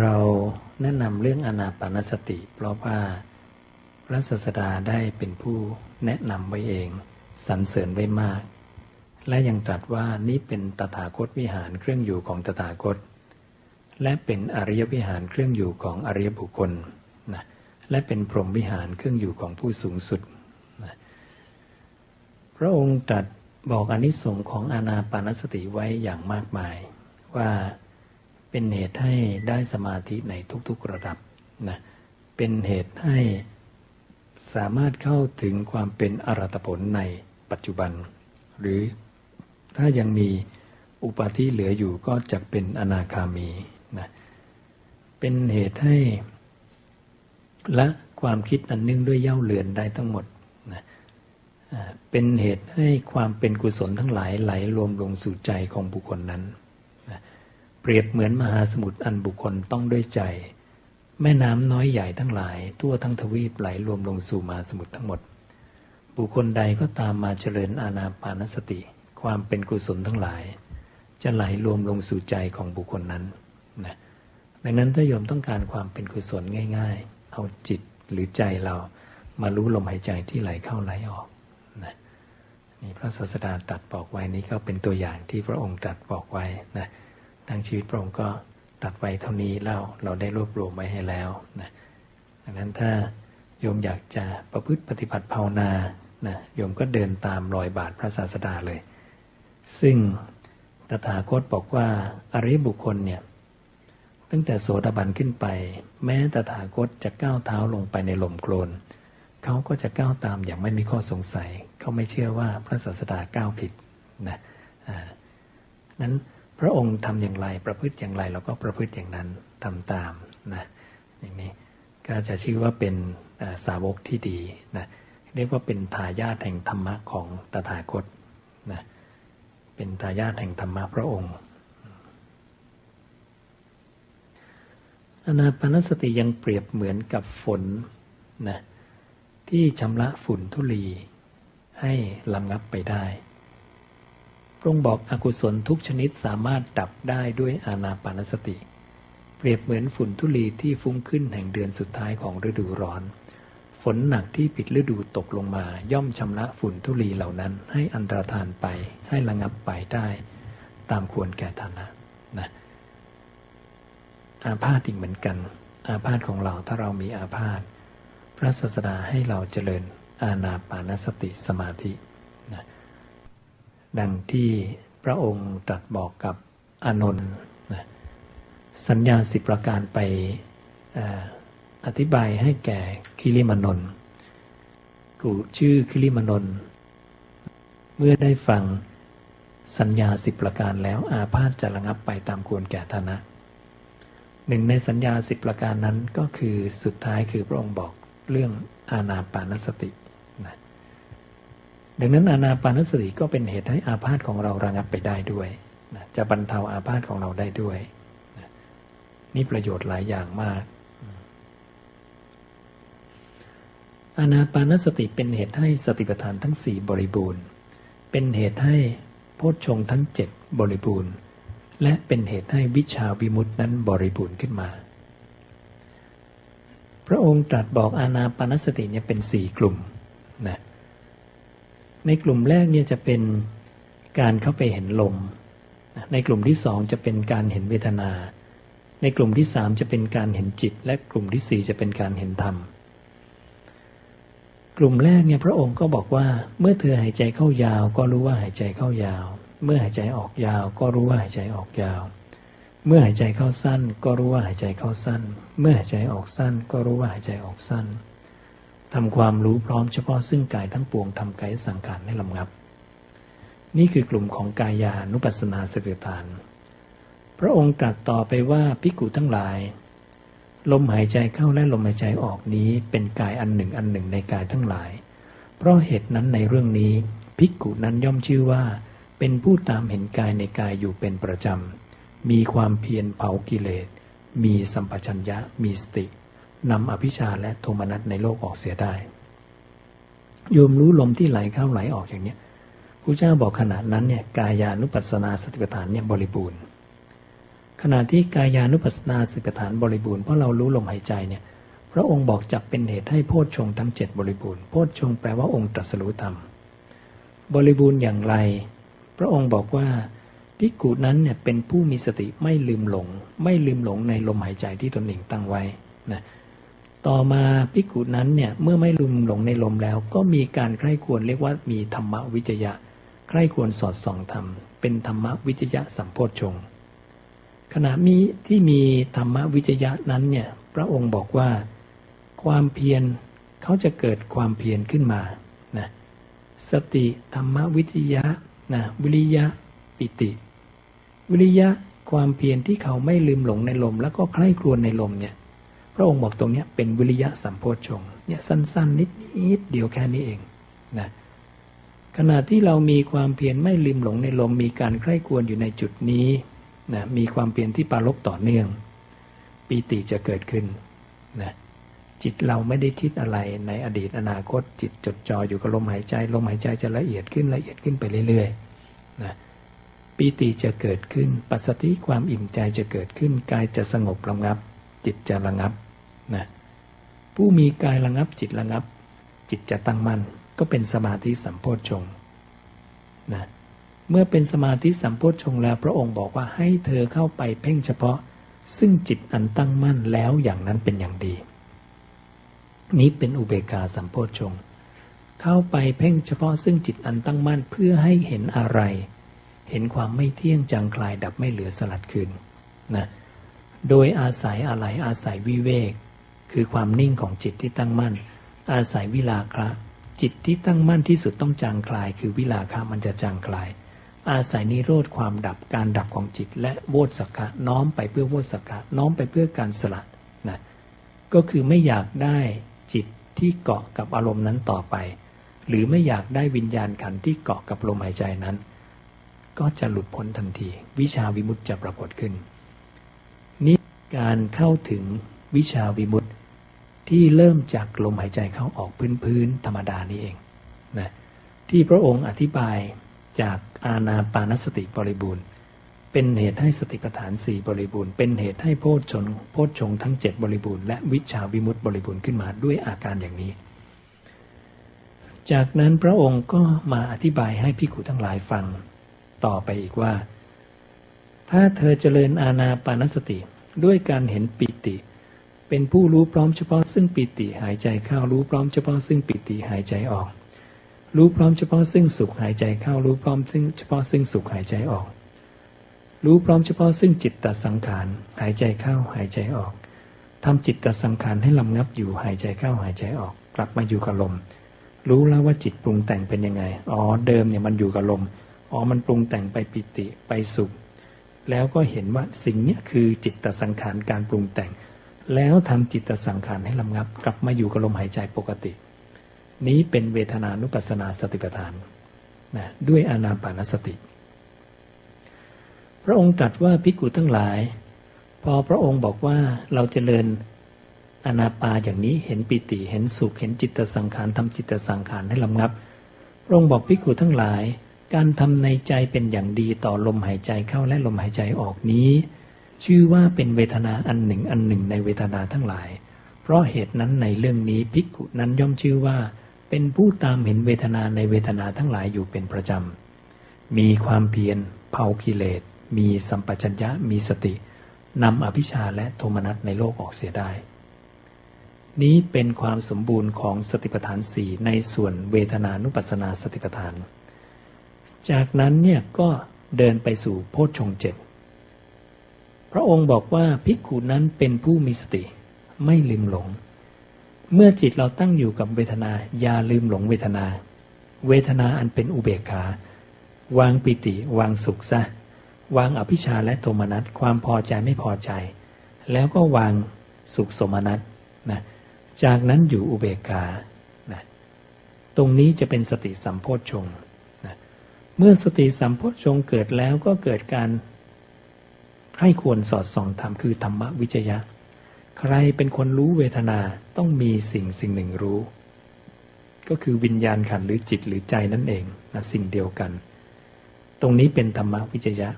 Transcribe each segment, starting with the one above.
เราแนะนำเรื่องอนาปานสติ เพราะว่าพระศาสดาได้เป็นผู้แนะนำไว้เองสรรเสริญไว้มาก และยังตรัสว่านี่เป็นตถาคตวิหารเครื่องอยู่ของตถาคต และเป็นอริยวิหารเครื่องอยู่ของอริยบุคคลนะและเป็นพรหมวิหารเครื่องอยู่ของผู้สูงสุดนะพระองค์ตรัสบอกอนิสงค์ของอนาปานสติไว้อย่างมากมายว่า เป็นเหตุให้ได้สมาธิในทุกๆระดับนะเป็นเหตุให้สามารถเข้าถึงความเป็นอรัตผลในปัจจุบัน หรือถ้ายังมีอุปาทิเหลืออยู่ก็จะเป็นอนาคามีนะเป็นเหตุให้ละความคิดอันนื่งด้วยเย่าเลือนได้ทั้งหมดนะเป็นเหตุให้ความเป็นกุศลทั้งหลายไหลรวมลงสู่ใจของบุคคลนั้น เปรียบเหมือนมหาสมุทรอันบุคคลต้องด้วยใจ แม่น้ำน้อยใหญ่ทั้งหลาย ทั่วทั้งทวีปไหลรวมลงสู่มหาสมุทรทั้งหมด บุคคลใดก็ตามมาเจริญอานาปานสติ ความเป็นกุศลทั้งหลาย จะไหลรวมลงสู่ใจของบุคคลนั้นนะดังนั้นถ้าโยมต้องการความเป็นกุศลง่าย ๆ เอาจิตหรือใจเรามารู้ลมหายใจที่ไหลเข้าไหลออกนะนี่พระศาสดาตรัสบอกไว้นี้ก็เป็นตัวอย่างที่พระองค์ตรัสบอกไว้นะ ทั้งชีวิตพระองค์ก็ตรัสไว้เท่านี้แล้วเราได้รวบรวมไว้ให้แล้วนะดังนั้นถ้าโยมอยากจะประพฤติปฏิบัติภาวนานะโยมก็เดินตามรอยบาทพระศาสดาเลย ซึ่งตถาคตบอกว่าอริบุคคลเนี่ยตั้งแต่โสดาบันขึ้นไป แม้ตถาคตจะก้าวเท้าลงไปในหล่มโคลนเขาก็จะก้าวตามอย่างไม่มีข้อสงสัย เขาไม่เชื่อว่าพระศาสดาก้าวผิดนะนั้น พระองค์ทำอย่างไรประพฤติอย่างไรเราก็ประพฤติอย่างนั้นทำตามนะอย่างนี้ก็จะชื่อว่าเป็นสาวกที่ดีนะเรียกว่าเป็นทายาทแห่งธรรมะของตถาคตนะเป็นทายาทแห่งธรรมะพระองค์อนาปนสติยังเปรียบเหมือนกับฝนนะที่ชำระฝุ่นทุลีให้ลำงับไปได้ ระองค์บอกอกุศลทุกชนิดสามารถดับได้ด้วยอานาปานสติ เปรียบเหมือนฝุ่นทุลีที่ฟุ้งขึ้นแห่งเดือนสุดท้ายของฤดูร้อน ฝนหนักที่ปิดฤดูตกลงมา ย่อมชำระฝุ่นทุลีเหล่านั้น ให้อันตรธานไปให้ระงับไปได้ ตามควรแก่ฐานะนะอาพาธอีกเหมือนกัน อาพาธของเราถ้าเรามีอาพาธพระศาสดาให้เราเจริญอาณาปานสติสมาธิ ดังที่พระองค์ตรัสบอกกับอานนท์นสัญญาสิบประการไปอธิบายให้แก่คิริมานนท์กูชื่อคิริมานนท์เมื่อได้ฟังสัญญาสิบประการแล้วอาพาธจะระงับไปตามควรแก่ฐานะหนึ่งในสัญญาสิบประการนั้นก็คือสุดท้ายคือพระองค์บอกเรื่องอาณาปานสติ ดังนั้นอาณาปานสติก็เป็นเหตุให้อาพาธของเราระงับไปได้ด้วยนะจะบรรเทาอาพาธของเราได้ด้วยนะนี่ประโยชน์หลายอย่างมากอาณาปานสติเป็นเหตุให้สติปัฏฐานทั้งสี่บริบูรณ์ เป็นเหตุให้โพชฌงค์ทั้งเจ็ดบริบูรณ์ และเป็นเหตุให้วิชาวิมุตตินั้นบริบูรณ์ขึ้นมา พระองค์ตรัสบอกอานาปานสติเนี่ยเป็นสี่กลุ่มนะ ในกลุ่มแรกเนี่ยจะเป็นการเข้าไปเห็นลม ในกลุ่มที่สองจะเป็นการเห็นเวทนา ในกลุ่มที่สามจะเป็นการเห็นจิต และกลุ่มที่สี่จะเป็นการเห็นธรรม กลุ่มแรกเนี่ยพระองค์ก็บอกว่า เมื่อเธอหายใจเข้ายาว ก็รู้ว่าหายใจเข้ายาว เมื่อหายใจออกยาว ก็รู้ว่าหายใจออกยาว เมื่อหายใจเข้าสั้น ก็รู้ว่าหายใจเข้าสั้น เมื่อหายใจออกสั้น ก็รู้ว่าหายใจออกสั้น ทำความรู้พร้อมเฉพาะซึ่งกายทั้งปวงทำกายสังขารให้ลำงับ นี่คือกลุ่มของกายานุปัสสนาสติฏฐาน พระองค์ตรัสต่อไปว่าภิกุทั้งหลาย ลมหายใจเข้าและลมหายใจออกนี้เป็นกายอันหนึ่งอันหนึ่งในกายทั้งหลาย เพราะเหตุนั้นในเรื่องนี้ภิกุนั้นย่อมชื่อว่า เป็นผู้ตามเห็นกายในกายอยู่เป็นประจำมีความเพียรเผากิเลส มีสัมปชัญญะ มีสติ นำอภิชาและโทมนัสในโลกออกเสียได้ โยมรู้ลมที่ไหลเข้าไหลออกอย่างเนี้ยพระเจ้าบอกขนาดนั้นเนี่ยกายานุปัสสนาสติปัฏฐานเนี่ยบริบูรณ์ ขณะที่กายานุปัสสนาสติปัฏฐานบริบูรณ์เพราะเรารู้ลมหายใจเนี่ยพระองค์บอกจักเป็นเหตุให้โพชฌงทั้งเจ็ดบริบูรณ์โพชฌงแปลว่าองค์ตรัสรู้ธรรมบริบูรณ์อย่างไร พระองค์บอกว่าภิกขุนั้นเนี่ยเป็นผู้มีสติไม่ลืมหลง ไม่ลืมหลงในลมหายใจที่ตนเองตั้งไว้นะ ต่อมาภิกุนั้นเนี่ยเมื่อไม่ลืมหลงในลมแล้วก็มีการใคร่ควรเรียกว่ามีธรรมวิจยะ ใคร่ควรสอดส่องธรรม เป็นธรรมวิจยะสัมโพชฌงค์ขณะมีที่มีธรรมวิจยะนั้นเนี่ยพระองค์บอกว่าความเพียรเขาจะเกิดความเพียรขึ้นมานะสติธรรมวิจยะนะวิริยะปิติ วิริยะความเพียรที่เขาไม่ลืมหลงในลม แล้วก็ใคร่ครวญในลมเนี่ย พระองค์บอกตรงนี้เป็นวิริยะสัมโพชฌงเนี่ยสั้นๆ นิดนิดเดียวแค่นี้เองนะขณะที่เรามีความเพียรไม่ลืมหลงในลมมีการใคร่ควญอยู่ในจุดนี้นะมีความเพียรที่ปารบต่อเนื่องปีติจะเกิดขึ้นนะจิตเราไม่ได้คิดอะไรในอดีตอนาคต จิตจดจ่ออยู่กับลมหายใจ ลมหายใจจะละเอียดขึ้นละเอียดขึ้นไปเรื่อยๆนะปีติจะเกิดขึ้น ปัสสติความอิ่มใจจะเกิดขึ้น กายจะสงบระงับ จิตจะระงับ นะผู้มีกายระงับจิตระงับ จิตจะตั้งมั่นก็เป็นสมาธิสัมโพชฌงค์นะเมื่อเป็นสมาธิสัมโพชฌงค์แล้วพระองค์บอกว่าให้เธอเข้าไปเพ่งเฉพาะ ซึ่งจิตอันตั้งมั่นแล้วอย่างนั้นเป็นอย่างดี นี้เป็นอุเบกขาสัมโพชฌงค์เข้าไปเพ่งเฉพาะซึ่งจิตอันตั้งมั่นเพื่อให้เห็นอะไร เห็นความไม่เที่ยงจางคลายดับไม่เหลือสลัดคืนนะโดยอาศัยอะไรอาศัยวิเวก คือความนิ่งของจิตที่ตั้งมั่น อาศัยวิลาคะจิตที่ตั้งมั่นที่สุดต้องจางคลาย คือวิลาคะมันจะจางคลาย อาศัยนิโรธความดับการดับของจิต และโวสักกะน้อมไปเพื่อโวสักกะน้อมไปเพื่อการสละนะก็คือไม่อยากได้จิตที่เกาะกับอารมณ์นั้นต่อไป หรือไม่อยากได้วิญญาณขันที่เกาะกับลมหายใจนั้น ก็จะหลุดพ้นทันที วิชาวิมุตติจะปรากฏขึ้น นี่การเข้าถึง วิชาวิมุตติที่เริ่มจากลมหายใจเข้าออกพื้นๆธรรมดานี่เองนะที่พระองค์อธิบายจากอาณาปานสติบริบูรณ์ เป็นเหตุให้สติปัฏฐานสี่บริบูรณ์ เป็นเหตุให้โพชฌงโพชฌงทั้งเจ็ดบริบูรณ์และวิชาวิมุตติบริบูรณ์ขึ้นมาด้วยอาการอย่างนี้ จากนั้นพระองค์ก็มาอธิบายให้พิขุทั้งหลายฟังต่อไปอีกว่า ถ้าเธอเจริญอาณาปานสติด้วยการเห็นปิติ เป็นผู้รู้พร้อมเฉพาะซึ่งปิติหายใจเข้ารู้พร้อมเฉพาะซึ่งปิติหายใจออก รู้พร้อมเฉพาะซึ่งสุขหายใจเข้ารู้พร้อมซึ่งเฉพาะซึ่งสุขหายใจออก รู้พร้อมเฉพาะซึ่งจิตตสังขารหายใจเข้าหายใจออกทำจิตตสังขารให้ลำงับอยู่หายใจเข้าหายใจออก กลับมาอยู่กับลม รู้แล้วว่าจิตปรุงแต่งเป็นยังไงอ๋อเดิมเนี่ยมันอยู่กับลมอ๋อมันปรุงแต่งไปปิติไปสุข แล้วก็เห็นว่าสิ่งนี้คือจิตตสังขารการปรุงแต่ง แล้วทำจิตสังขารให้ลำงับ กลับมาอยู่กับลมหายใจปกติ นี้เป็นเวทนานุปัสสนาสติปัฏฐานนะด้วยอนาปานสติ พระองค์ตรัสว่าภิกขุทั้งหลาย พอพระองค์บอกว่าเราจเจริญอนาปาอย่างนี้เห็นปิติเห็นสุขเห็นจิตสังขารทำจิตสังขารให้ลำงับ พระองค์บอกภิกขุทั้งหลาย การทำในใจเป็นอย่างดีต่อลมหายใจเข้าและลมหายใจออกนี้ ชื่อว่าเป็นเวทนาอันหนึ่งอันหนึ่งในเวทนาทั้งหลาย เพราะเหตุนั้นในเรื่องนี้ภิกขุนั้นย่อมชื่อว่า เป็นผู้ตามเห็นเวทนาในเวทนาทั้งหลายอยู่เป็นประจำ มีความเพียรเผากิเลส มีสัมปชัญญะมีสตินำอภิชาและโทมนัสในโลกออกเสียได้ นี้เป็นความสมบูรณ์ของสติปัฏฐานสี่ในส่วนเวทนานุปัสสนาสติปัฏฐาน จากนั้นเนี่ยก็เดินไปสู่โพชฌงเจ็ด ระองค์บอกว่าภิกขุนั้นเป็นผู้มีสติ ไม่ลืมหลง เมื่อจิตเราตั้งอยู่กับเวทนาอย่าลืมหลงเวทนา เวทนาอันเป็นอุเบกขา วางปิติ วางสุขซะ วางอภิชาและโทมนัสความพอใจไม่พอใจ แล้วก็วางสุขสมนัสนะจากนั้นอยู่อุเบกขานะตรงนี้จะเป็นสติสัมโพชฌงนะเมื่อสติสัมโพชฌงเกิดแล้วก็เกิดการ ให้ควรสอดส่องธรรมคือธรรมวิจยะ ใครเป็นคนรู้เวทนาต้องมีสิ่งสิ่งหนึ่งรู้ ก็คือวิญญาณขันธ์หรือจิตหรือใจนั่นเองนะสิ่งเดียวกัน ตรงนี้เป็นธรรมวิจยะ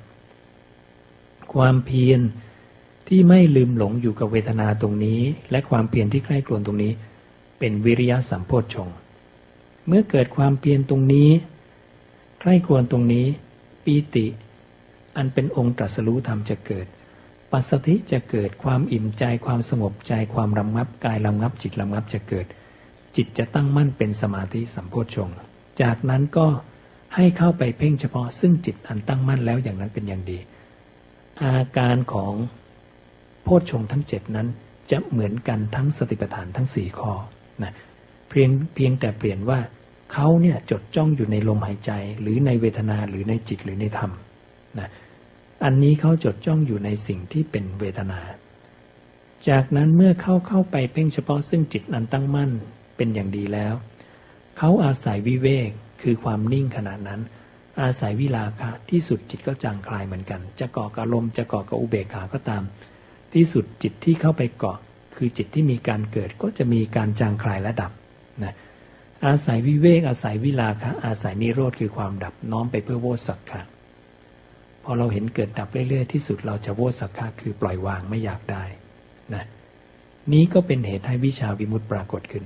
ความเพียรที่ไม่ลืมหลงอยู่กับเวทนาตรงนี้ และความเพียรที่ใคร่ครวญตรงนี้ เป็นวิริยะสัมโพชฌงเมื่อเกิดความเพียรตรงนี้ ใคร่ครวญตรงนี้ปีติ อันเป็นองค์ตรัสรู้ธรรมจะเกิด ปัสสธิจะเกิดความอิ่มใจความสงบใจความรำงับกายรำงับจิตรำงับจะเกิด จิตจะตั้งมั่นเป็นสมาธิสัมโพชฌงค์จากนั้นก็ให้เข้าไปเพ่งเฉพาะซึ่งจิตอันตั้งมั่นแล้วอย่างนั้นเป็นอย่างดี อาการของโพชฌงค์ทั้งเจ็ดนั้นจะเหมือนกันทั้งสติปัฏฐานทั้งสี่ข้อนะเพียงเพียงแต่เปลี่ยนว่าเขาเนี่ยจดจ้องอยู่ในลมหายใจหรือในเวทนาหรือในจิตหรือในธรรม นะอันนี้เขาจดจ้องอยู่ในสิ่งที่เป็นเวทนา จากนั้นเมื่อเข้าเข้าไปเพ่งเฉพาะซึ่งจิตอันตั้งมั่นเป็นอย่างดีแล้ว เขาอาศัยวิเวกคือความนิ่งขณะนั้น อาศัยวิลาคะที่สุดจิตก็จางคลายเหมือนกัน จะเกาะกับลมจะเกาะกับอุเบกขาก็ตาม ที่สุดจิตที่เข้าไปเกาะ คือจิตที่มีการเกิดก็จะมีการจางคลายและดับนะอาศัยวิเวกอาศัยวิลาคะอาศัยนิโรธคือความดับน้อมไปเพื่อโวสักขะ อเราเห็นเกิดดับเรื่อยๆ ที่สุดเราจะโวสักขะคือปล่อยวางไม่อยากได้นะนี้ก็เป็นเหตุให้วิชาวิมุตติปรากฏขึ้น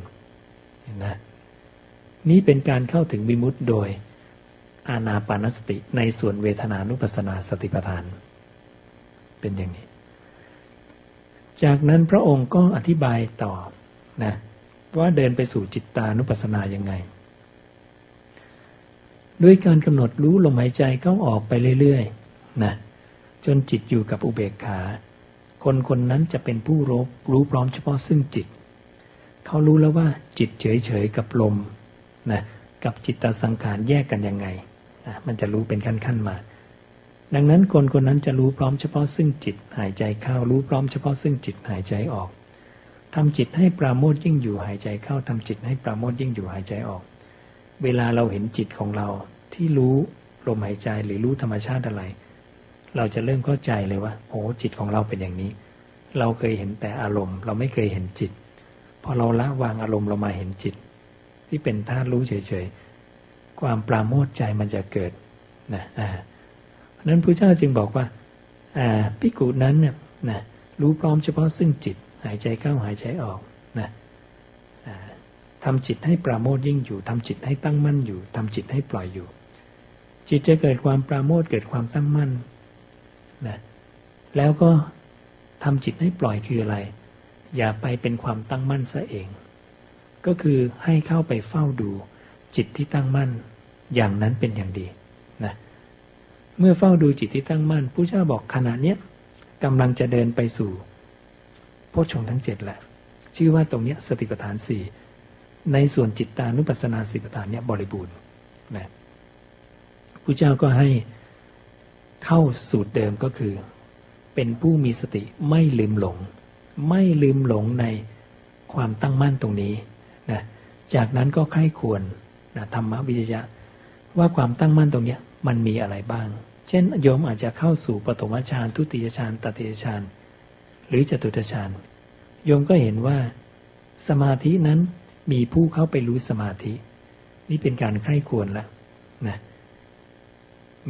เห็นนะนี้เป็นการเข้าถึงวิมุตติโดยอานาปานสติในส่วนเวทนานุปัสสนาสติปัฏฐาน เป็นอย่างนี้ จากนั้นพระองค์ก็อธิบายต่อนะว่าเดินไปสู่จิตตานุปัสสนายังไง ด้วยการกำหนดรู้ลมหายใจเข้าออกไปเรื่อยๆ นะจนจิตอยู่กับอุเบกขา คนคนนั้นจะเป็นผู้รู้รู้พร้อมเฉพาะซึ่งจิต เขารู้แล้วว่าจิตเฉยๆกับลมนะกับจิตตสังขารแยกกันยังไงนะมันจะรู้เป็นขั้นๆมา ดังนั้นคนคนนั้นจะรู้พร้อมเฉพาะซึ่งจิตหายใจเข้ารู้พร้อมเฉพาะซึ่งจิตหายใจออกทำจิตให้ปราโมทยิ่งอยู่หายใจเข้าทำจิตให้ปราโมทยิ่งอยู่หายใจออก เวลาเราเห็นจิตของเราที่รู้ลมหายใจหรือรู้ธรรมชาติอะไร เราจะเริ่มเข้าใจเลยว่าโอ้จิตของเราเป็นอย่างนี้ เราเคยเห็นแต่อารมณ์ เราไม่เคยเห็นจิตพอเราละวางอารมณ์เรามาเห็นจิต ที่เป็นธาตุรู้เฉยๆความปราโมทใจมันจะเกิดนะอ่านั้นพระเจ้าจึงบอกว่าอ่าพิกุนั้นเนี่ยนะรู้พร้อมเฉพาะซึ่งจิตหายใจเข้าหายใจออกนะทำจิตให้ปราโมทยิ่งอยู่ทำจิตให้ตั้งมั่นอยู่ทำจิตให้ปล่อยอยู่ จิตจะเกิดความปราโมทเกิดความตั้งมั่น นะแล้วก็ทำจิตให้ปล่อยคืออะไร อย่าไปเป็นความตั้งมั่นซะเอง ก็คือให้เข้าไปเฝ้าดู จิตที่ตั้งมั่นอย่างนั้นเป็นอย่างดีนะเมื่อเฝ้าดูจิตที่ตั้งมั่นผู้เจ้าบอกขณะเนี้ยกำลังจะเดินไปสู่โพชฌงทั้งเจ็ดแหละ ชื่อว่าตรงนี้สติปัฏฐานสี่ในส่วนจิตตานุปัสสนาสติปัฏฐานเนี่ยบริบูรณ์นะพระเจ้าก็ให้ เข้าสูตรเดิมก็คือ เป็นผู้มีสติไม่ลืมหลง ไม่ลืมหลงในความตั้งมั่นตรงนี้นะจากนั้นก็ใคร่ควรนะธรรมวิจยะ ว่าความตั้งมั่นตรงนี้มันมีอะไรบ้าง เช่นโยมอาจจะเข้าสู่ปฐมฌานทุติยฌานตติยฌานหรือจตุตฌานโยมก็เห็นว่า สมาธินั้นมีผู้เข้าไปรู้สมาธิ นี่เป็นการใคร่ควรแล้ว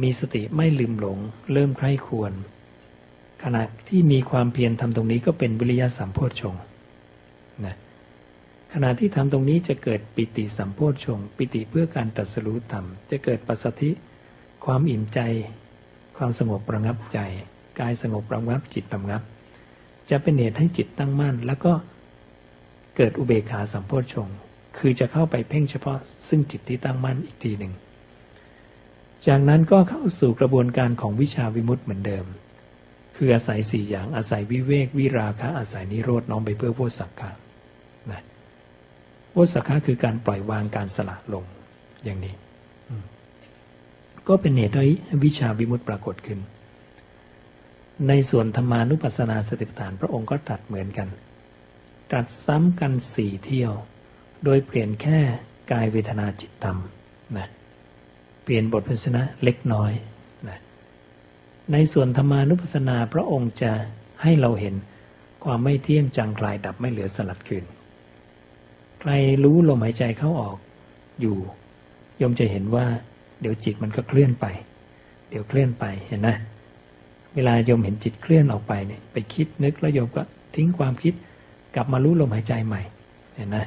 มีสติไม่ลืมหลง เริ่มใคร่ควร ขณะที่มีความเพียรทำตรงนี้ก็เป็นวิริยะสัมโพชฌงนะขณะที่ทำตรงนี้จะเกิดปิติสัมโพชฌงปิติเพื่อการตรัสรู้ธรรม จะเกิดปัสสธิความอิ่มใจ ความสงบประงับใจ กายสงบประงับจิตประงับ จะเป็นเหตุให้จิตตั้งมั่น แล้วก็เกิดอุเบกขาสัมโพชฌงคือจะเข้าไปเพ่งเฉพาะซึ่งจิตที่ตั้งมั่นอีกทีหนึ่ง จากนั้นก็เข้าสู่กระบวนการของวิชาวิมุตต์เหมือนเดิม คืออาศัยสี่อย่างอาศัยวิเวก วิราคะ อาศัยนิโรธน้อมไปเพื่อโพสักขะนะโพสักขะคือการปล่อยวางการสละลงอย่างนี้ ก็เป็นเหตุให้วิชาวิมุตต์ปรากฏขึ้น ในส่วนธรรมานุปัสสนาสติปัฏฐานพระองค์ก็ตรัสเหมือนกันตรัสซ้ำกันสี่เที่ยว โดยเปลี่ยนแค่กายเวทนาจิตธรรมนะ เปลี่ยนบทพิชนะเล็กน้อยนะในส่วนธรรมานุปัสสนาพระองค์จะให้เราเห็นความไม่เที่ยงจังคลายดับไม่เหลือสลัดคืน ใครรู้ลมหายใจเข้าออกอยู่ยมจะเห็นว่า เดี๋ยวจิตมันก็เคลื่อนไป เดี๋ยวเคลื่อนไปเห็นไหมเวลายมเห็นจิตเคลื่อนออกไปเนี่ยไปคิดนึกแล้วโยมก็ทิ้งความคิดกลับมารู้ลมหายใจใหม่ เห็นนะ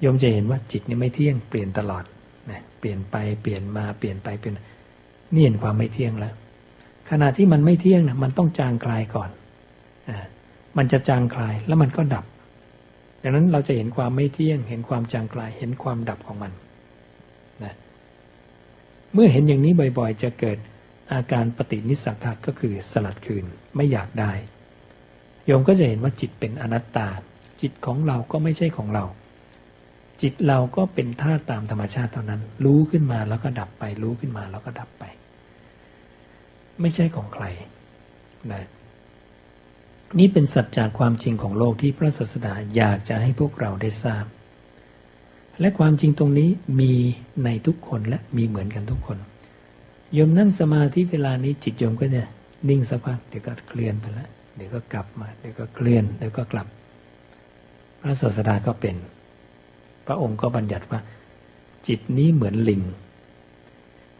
โยมจะเห็นว่าจิตนี่ไม่เที่ยงเปลี่ยนตลอด นะเปลี่ยนไปเปลี่ยนมาเปลี่ยนไปเปลี่ยนนี่เห็นความไม่เที่ยงแล้วขณะที่มันไม่เที่ยงนะมันต้องจางคลายก่อนอ่ามันจะจางคลายแล้วมันก็ดับ ดังนั้นเราจะเห็นความไม่เที่ยง เห็นความจางคลาย เห็นความดับของมันนะเมื่อเห็นอย่างนี้บ่อยๆ จะเกิดอาการปฏินิสสักขะก็คือสลัดคืนไม่อยากได้ โยมก็จะเห็นว่าจิตเป็นอนัตตา จิตของเราก็ไม่ใช่ของเรา จิตเราก็เป็นธาตุตามธรรมชาติเท่านั้น รู้ขึ้นมาแล้วก็ดับไป รู้ขึ้นมาแล้วก็ดับไป ไม่ใช่ของใครนะนี่เป็นสัจจะความจริงของโลกที่พระศาสดาอยากจะให้พวกเราได้ทราบ และความจริงตรงนี้มีในทุกคนและมีเหมือนกันทุกคนโยมนั่งสมาธิเวลานี้จิตโยมก็จะนิ่งสักพักเดี๋ยวก็เคลื่อนไปแล้วเดี๋ยวก็กลับมา เดี๋ยวก็เคลื่อนเดี๋ยวก็กลับ พระศาสดาก็เป็น พระองค์ก็บัญญัติว่า จิตนี้เหมือนลิง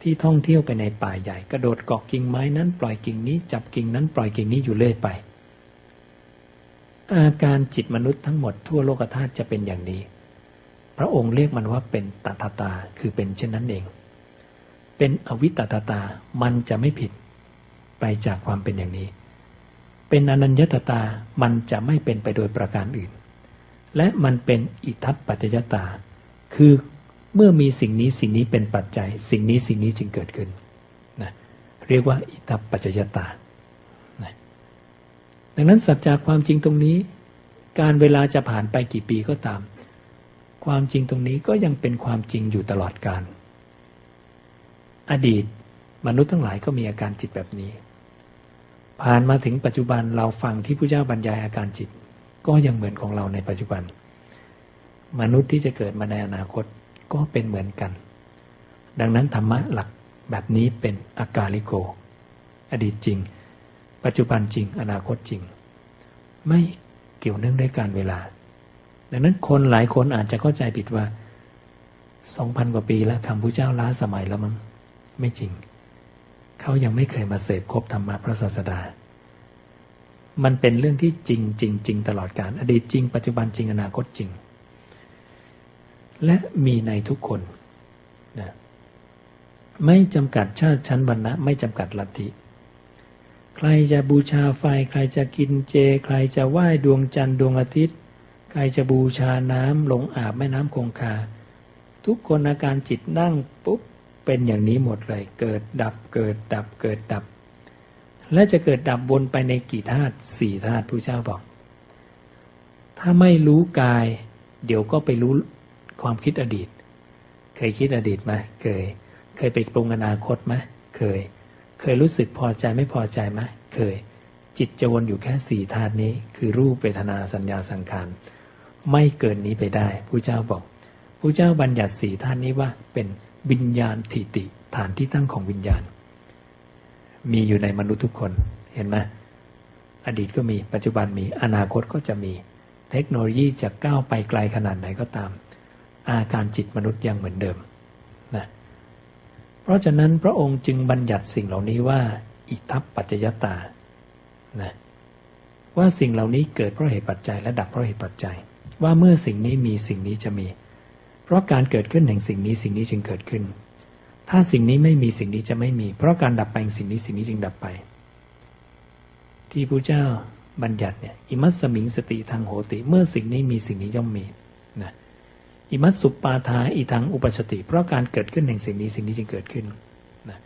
ที่ท่องเที่ยวไปในป่าใหญ่ กระโดดเกาะกิ่งไม้นั้น ปล่อยกิ่งนี้ จับกิ่งนั้นปล่อยกิ่งนี้อยู่เรื่อยไป อาการจิตมนุษย์ทั้งหมดทั่วโลกธาตุจะเป็นอย่างนี้ พระองค์เรียกมันว่าเป็นตถาตาคือเป็นเช่นนั้นเอง เป็นอวิตตตามันจะไม่ผิด ไปจากความเป็นอย่างนี้ เป็นอนัญญตตามันจะไม่เป็นไปโดยประการอื่น และมันเป็นอิทัปปัจจยตา คือเมื่อมีสิ่งนี้สิ่งนี้เป็นปัจจัย สิ่งนี้สิ่งนี้จึงเกิดขึ้นนะเรียกว่าอิทัปปัจจยตานะดังนั้นสัจจะความจริงตรงนี้ การเวลาจะผ่านไปกี่ปีก็ตาม ความจริงตรงนี้ก็ยังเป็นความจริงอยู่ตลอดกาลอดีตมนุษย์ทั้งหลายก็มีอาการจิตแบบนี้ ผ่านมาถึงปัจจุบันเราฟังที่พระเจ้าบรรยายอาการจิต ก็ยังเหมือนของเราในปัจจุบัน มนุษย์ที่จะเกิดมาในอนาคตก็เป็นเหมือนกัน ดังนั้นธรรมะหลักแบบนี้เป็นอากาลิโก อดีตจริง ปัจจุบันจริง อนาคตจริง ไม่เกี่ยวเนื่องด้วยการเวลา ดังนั้นคนหลายคนอาจจะเข้าใจผิดว่าสองพันกว่าปีแล้วคำพระเจ้าล้าสมัยแล้วมั้งไม่จริง เขายังไม่เคยมาเสพครบธรรมะพระศาสดา มันเป็นเรื่องที่จริงจริงจริงตลอดการอดีตจริง ปัจจุบันจริงอนาคตจริง และมีในทุกคนนะไม่จำกัดชาติชั้นวรรณะไม่จำกัดลัทธิใครจะบูชาไฟ ใครจะกินเจ ใครจะไหว้ดวงจันทร์ดวงอาทิตย์ ใครจะบูชาน้ำลงอาบแม่น้ำคงคา ทุกคนอาการจิตนั่งปุ๊บเป็นอย่างนี้หมดเลย เกิดดับเกิดดับเกิดดับ และจะเกิดดับวนไปในกี่ธาตุสี่ธาตุพระเจ้าบอก ถ้าไม่รู้กาย เดี๋ยวก็ไปรู้ความคิดอดีต เคยคิดอดีตไหมเคย เคยไปปรุงอนาคตไหมเคย เคยรู้สึกพอใจไม่พอใจไหมเคย จิตจะวนอยู่แค่สี่ธาตุนี้ คือรูปเวทนาสัญญาสังขารไม่เกินนี้ไปได้พระเจ้าบอกพระเจ้าบัญญัติสี่ธาตุนี้ว่าเป็นวิญญาณทิติฐานที่ตั้งของวิญญาณ มีอยู่ในมนุษย์ทุกคนเห็นไหมอดีตก็มีปัจจุบันมีอนาคตก็จะมี เทคโนโลยีจะก้าวไปไกลขนาดไหนก็ตาม อาการจิตมนุษย์ยังเหมือนเดิมนะเพราะฉะนั้นพระองค์จึงบัญญัติสิ่งเหล่านี้ว่า อิทัปปัจจยตานะว่าสิ่งเหล่านี้เกิดเพราะเหตุปัจจัยและดับเพราะเหตุปัจจัย ว่าเมื่อสิ่งนี้มีสิ่งนี้จะมี เพราะการเกิดขึ้นแห่งสิ่งนี้สิ่งนี้จึงเกิดขึ้น ถ้าสิ่งนี้ไม่มีสิ่งนี้จะไม่มี เพราะการดับไปสิ่งนี้สิ่งนี้จึงดับไป ที่พระเจ้าบัญญัติเนี่ยอิมัสมิงสติทางโหติ เมื่อสิ่งนี้มีสิ่งนี้ย่อมมีนะอิมัสสุปปาทาอีทางอุปชติ เพราะการเกิดขึ้นแห่งสิ่งนี้สิ่งนี้จึงเกิดขึ้นนะ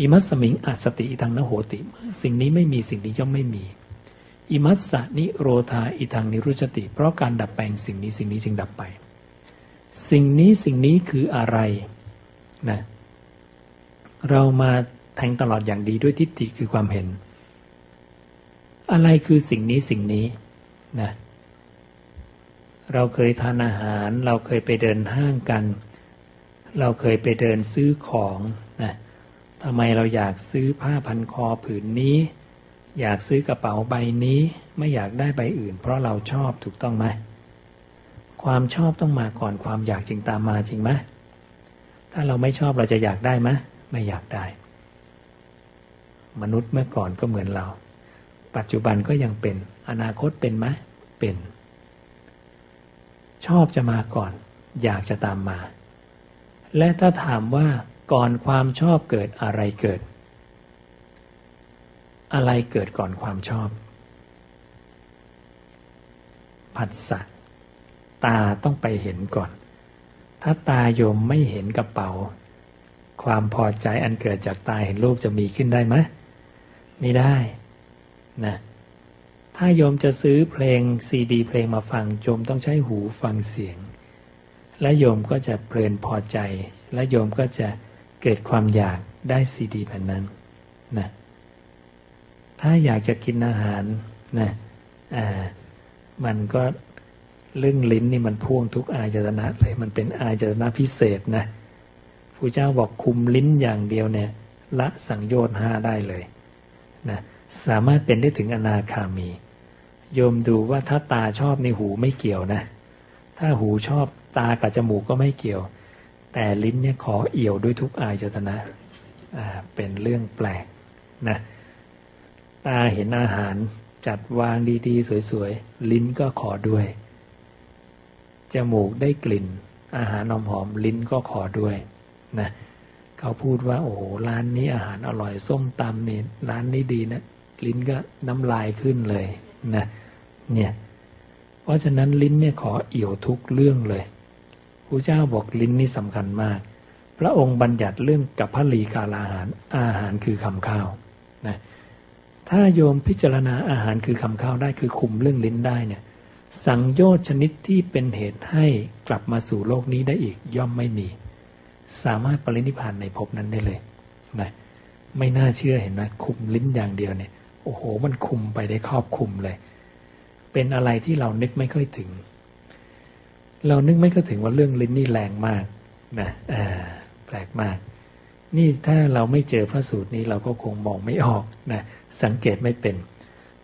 อิมัสสมิงอัสติอีทางนโหติ สิ่งนี้ไม่มีสิ่งนี้ย่อมไม่มีอิมัสสนิโรธาอีทางนิรุชติ เพราะการดับไปแห่งสิ่งนี้สิ่งนี้จึงดับไป สิ่งนี้สิ่งนี้คืออะไรนะ เรามาแทงตลอดอย่างดีด้วยทิฏฐิคือความเห็น อะไรคือสิ่งนี้สิ่งนี้นะเราเคยทานอาหาร เราเคยไปเดินห้างกัน เราเคยไปเดินซื้อของนะทำไมเราอยากซื้อผ้าพันคอผืนนี้ อยากซื้อกระเป๋าใบนี้ไม่อยากได้ใบอื่น เพราะเราชอบถูกต้องไหมความชอบต้องมาก่อนความอยากจึงตามมาจริงไหมถ้าเราไม่ชอบเราจะอยากได้ไหม ไม่อยากได้ มนุษย์เมื่อก่อนก็เหมือนเรา ปัจจุบันก็ยังเป็น อนาคตเป็นไหมเป็น ชอบจะมาก่อน อยากจะตามมา และถ้าถามว่าก่อนความชอบเกิดอะไรเกิด อะไรเกิดก่อนความชอบ ผัสสะตาต้องไปเห็นก่อน ถ้าตาโยมไม่เห็นกระเป๋า ความพอใจอันเกิดจากตาเห็นรูปจะมีขึ้นได้ไหมไม่ได้นะถ้าโยมจะซื้อเพลงซีดีเพลงมาฟังโยมต้องใช้หูฟังเสียง และโยมก็จะเพลินพอใจ และโยมก็จะเกิดความอยากได้ซีดีแผ่นนั้นนะถ้าอยากจะกินอาหารนะอ่ามันก็เรื่องลิ้นนี่มันพ่วงทุกอายจตนะเลยมันเป็นอายจตนะพิเศษนะ พระเจ้าบอกคุมลิ้นอย่างเดียวเนี่ยละสังโยชน์ห้าได้เลยนะสามารถเป็นได้ถึงอนาคามี โยมดูว่าถ้าตาชอบในหูไม่เกี่ยวนะ ถ้าหูชอบตากับจมูกก็ไม่เกี่ยว แต่ลิ้นเนี่ยขอเอี่ยวด้วยทุกอายจตนะอ่าเป็นเรื่องแปลกนะตาเห็นอาหารจัดวางดีๆ สวยๆ ลิ้นก็ขอด้วย จมูกได้กลิ่น อาหารหอมๆลิ้นก็ขอด้วย นะเขาพูดว่า โอ้ร้านนี้อาหารอร่อยส้มตำนี่ร้านนี้ดีนะลิ้นก็น้ำลายขึ้นเลยนะเนี่ยเพราะฉะนั้นลิ้นเนี่ยขอเอี่ยวทุกเรื่องเลยพระเจ้าบอกลิ้นนี่สำคัญมาก พระองค์บัญญัติเรื่องกับพลีกาลาหารอาหารคือคำข้าวนะถ้าโยมพิจารณาอาหารคือคำข้าวได้คือคุมเรื่องลิ้นได้เนี่ยสังโยชน์ชนิดที่เป็นเหตุให้กลับมาสู่โลกนี้ได้อีกย่อมไม่มี สามารถปรินิพานในภพนั้นได้เลยนะไม่น่าเชื่อเห็นไหมคุมลิ้นอย่างเดียวเนี่ยโอ้โห มันคุมไปได้ครอบคุมเลย เป็นอะไรที่เรานึกไม่ค่อยถึง เรานึกไม่ค่อยถึงว่าเรื่องลิ้นนี่แรงมากนะแปลกมาก นี่ถ้าเราไม่เจอพระสูตรนี้เราก็คงมองไม่ออกนะสังเกตไม่เป็น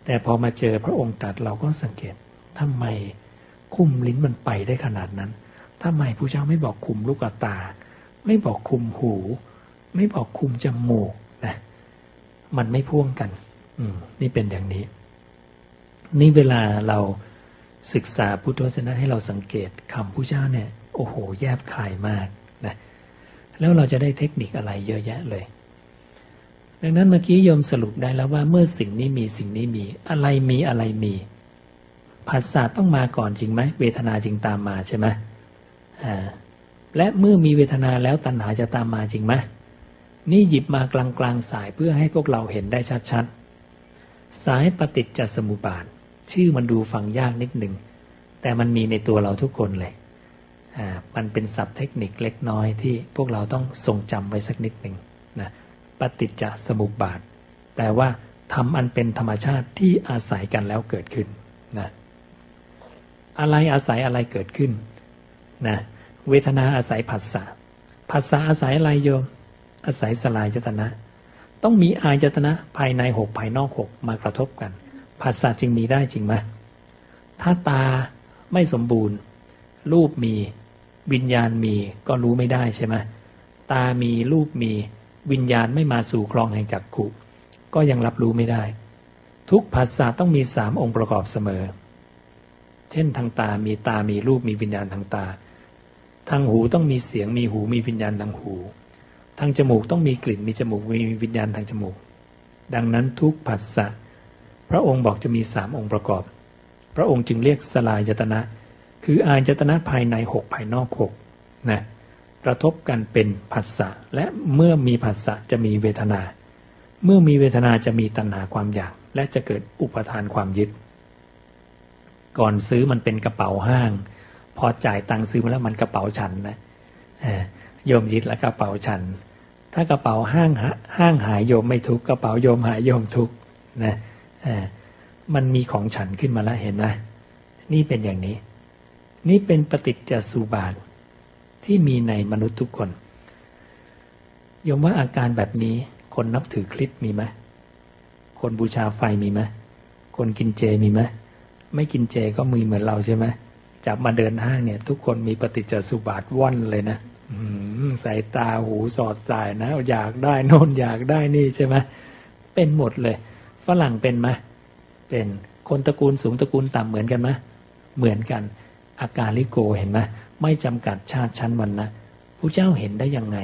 แต่พอมาเจอพระองค์ตรัสเราก็สังเกตทำไมคุมลิ้นมันไปได้ขนาดนั้นทำไมพระเจ้าไม่บอกคุมลูกตา ไม่บอกคุมหู ไม่บอกคุมจมูกนะมันไม่พ่วงกัน อืม นี่เป็นอย่างนี้ นี่เวลาเราศึกษาพุทธวจนะให้เราสังเกตคำพระเจ้าเนี่ย โอ้โห แยบคายมากนะแล้วเราจะได้เทคนิคอะไรเยอะแยะเลย ดังนั้นเมื่อกี้โยมสรุปได้แล้วว่าเมื่อสิ่งนี้มีสิ่งนี้มี อะไรมีอะไรมีผัสสะต้องมาก่อนจริงไหมเวทนาจึงตามมาใช่ไหมอ่า และเมื่อมีเวทนาแล้วตัณหาจะตามมาจริงไหมนี่หยิบมากลางกลางสายเพื่อให้พวกเราเห็นได้ชัดๆ สายปฏิจจสมุปบาท ชื่อมันดูฟังยากนิดหนึ่ง แต่มันมีในตัวเราทุกคนเลยอ่ามันเป็นศัพท์เทคนิคเล็กน้อยที่พวกเราต้องทรงจำไว้สักนิดหนึ่งนะปฏิจจสมุปบาท แปลว่าทำอันเป็นธรรมชาติที่อาศัยกันแล้วเกิดขึ้นนะอะไรอาศัยอะไรเกิดขึ้นนะ เวทนาอาศัยผัสสะผัสสะอาศัยอะไรโยม อาศัยสลายจตนะ ต้องมีอายจตนะภายในหกภายนอกหกมากระทบกันผัสสะจึงมีได้จริงไหมถ้าตาไม่สมบูรณ์ รูปมีวิญญาณมีก็รู้ไม่ได้ใช่ไหมตามีรูปมีวิญญาณไม่มาสู่คลองแห่งจักขุก็ยังรับรู้ไม่ได้ ทุกผัสสะต้องมีสามองค์ประกอบเสมอ เช่นทางตามีตามีรูปมีวิญญาณทางตา ทางหูต้องมีเสียงมีหูมีวิญญาณทางหู ทางจมูกต้องมีกลิ่นมีจมูกมีวิญญาณทางจมูก ดังนั้นทุกผัสสะพระองค์บอกจะมีสามองค์ประกอบ พระองค์จึงเรียกสลายตนะ คืออายตนะภายในหกภายนอกหกนะกระทบกันเป็นผัสสะและเมื่อมีผัสสะจะมีเวทนา เมื่อมีเวทนาจะมีตัณหาความอยาก และจะเกิดอุปทานความยึด ก่อนซื้อมันเป็นกระเป๋าห้าง พอจ่ายตังค์ซื้อมาแล้วมันกระเป๋าฉันนะโยมยึดแล้วกระเป๋าฉัน ถ้ากระเป๋าห้างห้างหายโยมไม่ทุกกระเป๋าโยมหายโยมทุกนะมันมีของฉันขึ้นมาแล้วเห็นไหมนี่เป็นอย่างนี้ นี่เป็นปฏิจจสุบาทที่มีในมนุษย์ทุกคนโยมว่าอาการแบบนี้คนนับถือคริสต์มีไหมคนบูชาไฟมีไหมคนกินเจมีไหมไม่กินเจก็มีเหมือนเราใช่ไหม จับมาเดินห้างเนี่ย ทุกคนมีปฏิจจสุบาทว่อนเลยนะสายตาหูสอดสายนะ อยากได้โน่นอยากได้นี่ใช่ไหมเป็นหมดเลย ฝรั่งเป็นไหมเป็นคนตระกูลสูงตระกูลต่ำเหมือนกันไหมเหมือนกัน อาการลิโกเห็นไหมไม่จำกัดชาติชั้นวรรณะพระเจ้าเห็นได้ยังไง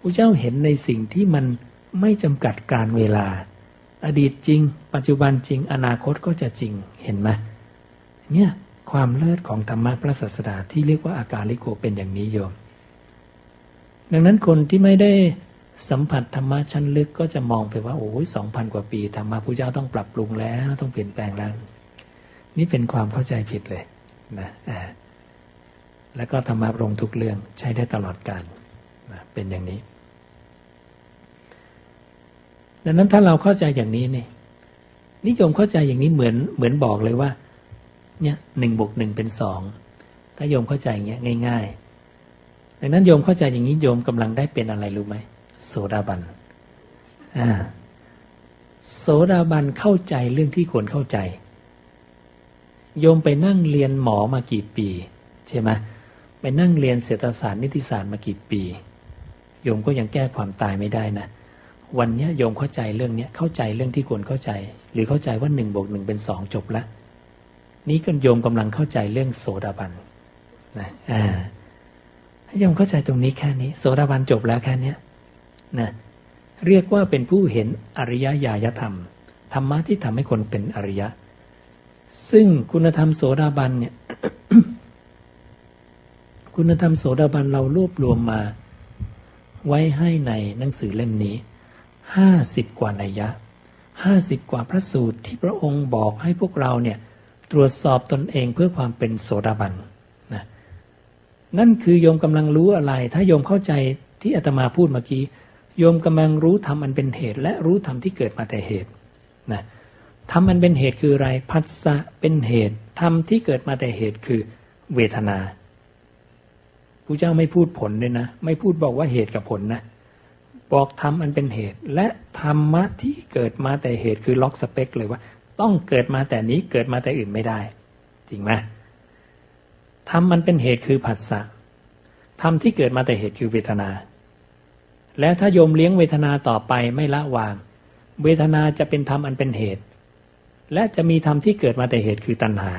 พระเจ้าเห็นในสิ่งที่มันไม่จำกัดการเวลา อดีตจริง ปัจจุบันจริง อนาคตก็จะจริงเห็นไหมเนี่ย ความเลิศของธรรมะพระศาสดาที่เรียกว่าอาการลิโกเป็นอย่างนี้โยม ดังนั้นคนที่ไม่ได้สัมผัสธรรมะชั้นลึกก็จะมองไปว่าโอ้ยสองพันกว่าปีธรรมะพระเจ้าต้องปรับปรุงแล้วต้องเปลี่ยนแปลงแล้ว นี่เป็นความเข้าใจผิดเลยนะอ่าแล้วก็ธรรมะลงทุกเรื่องใช้ได้ตลอดกาลนะเป็นอย่างนี้ ดังนั้นถ้าเราเข้าใจอย่างนี้นี่นิยมเข้าใจอย่างนี้เหมือนเหมือนบอกเลยว่า เนี่ยหนึ่งบวกหนึ่งเป็นสองถ้าโยมเข้าใจอย่างเงี้ยง่าย ๆ ดังนั้นโยมเข้าใจอย่างนี้โยมกำลังได้เป็นอะไรรู้ไหมโสดาบันอ่าโสดาบันเข้าใจเรื่องที่ควรเข้าใจ โยมไปนั่งเรียนหมอมากี่ปี ใช่ไหมไปนั่งเรียนเศรษฐศาสตร์นิติศาสตร์มากี่ปี โยมก็ยังแก้ความตายไม่ได้นะวันเนี้ยโยมเข้าใจเรื่องเนี้ยเข้าใจเรื่องที่ควรเข้าใจ หรือเข้าใจว่าหนึ่งบวกหนึ่งเป็นสองจบละ นี้ก็โยมกำลังเข้าใจเรื่องโสดาบันนะอ่าให้โยมเข้าใจตรงนี้แค่นี้ โสดาบันจบแล้วแค่เนี้ยนะเรียกว่าเป็นผู้เห็นอริยญาณธรรม ธรรมะที่ทำให้คนเป็นอริยะ ซึ่งคุณธรรมโสดาบันเนี่ย คุณธรรมโสดาบันเรารวบรวมมา ไว้ให้ในหนังสือเล่มนี้ห้าสิบกว่านัยยะห้าสิบกว่าพระสูตรที่พระองค์บอกให้พวกเราเนี่ย ตรวจสอบตนเองเพื่อความเป็นโสดาบันนะนั่นคือโยมกำลังรู้อะไร ถ้าโยมเข้าใจที่อาตมาพูดเมื่อกี้ โยมกำลังรู้ธรรมอันเป็นเหตุ และรู้ธรรมที่เกิดมาแต่เหตุนะธรรมอันเป็นเหตุคืออะไรพัสสะเป็นเหตุธรรมที่เกิดมาแต่เหตุคือเวทนาพระเจ้าไม่พูดผลด้วยนะ ไม่พูดบอกว่าเหตุกับผลนะ บอกธรรมอันเป็นเหตุ และธรรมะที่เกิดมาแต่เหตุคือล็อกสเปคเลยว่า ต้องเกิดมาแต่นี้เกิดมาแต่อื่นไม่ได้ จริงไหมธรรมมันเป็นเหตุคือผัสสะธรรมที่เกิดมาแต่เหตุคือเวทนา และถ้าโยมเลี้ยงเวทนาต่อไปไม่ละวาง เวทนาจะเป็นธรรมอันเป็นเหตุ และจะมีธรรมที่เกิดมาแต่เหตุคือตัณหา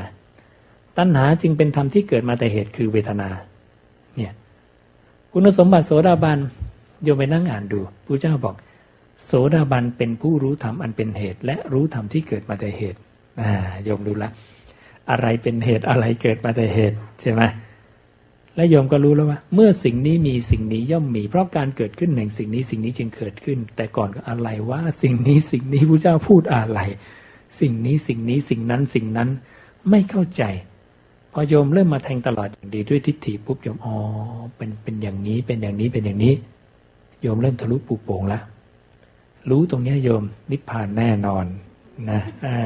ตัณหาจึงเป็นธรรมที่เกิดมาแต่เหตุคือเวทนา เนี่ย คุณสมบัติโสดาบันโยมไปนั่งอ่านดูพระเจ้าบอก โสดาบันเป็นผู้รู้ธรรมอันเป็นเหตุ และรู้ธรรมที่เกิดมาแต่เหตุอ่าโยมดูละ อะไรเป็นเหตุอะไรเกิดมาแต่เหตุใช่ไหมและโยมก็รู้แล้วว่า เมื่อสิ่งนี้มีสิ่งนี้ย่อมมี เพราะการเกิดขึ้นแห่งสิ่งนี้สิ่งนี้จึงเกิดขึ้น แต่ก่อนก็อะไรว่าสิ่งนี้สิ่งนี้พระเจ้าพูดอะไร สิ่งนี้สิ่งนี้สิ่งนั้นสิ่งนั้นไม่เข้าใจ พอโยมเริ่มมาแทงตลอดอย่างดีด้วยทิฏฐิปุ๊บโยมอ๋อเป็นเป็นอย่างนี้เป็นอย่างนี้เป็นอย่างนี้ โยมเริ่มทะลุปูโป่งแล้ว รู้ตรงนี้โยมนิพพานแน่นอนนะอ่า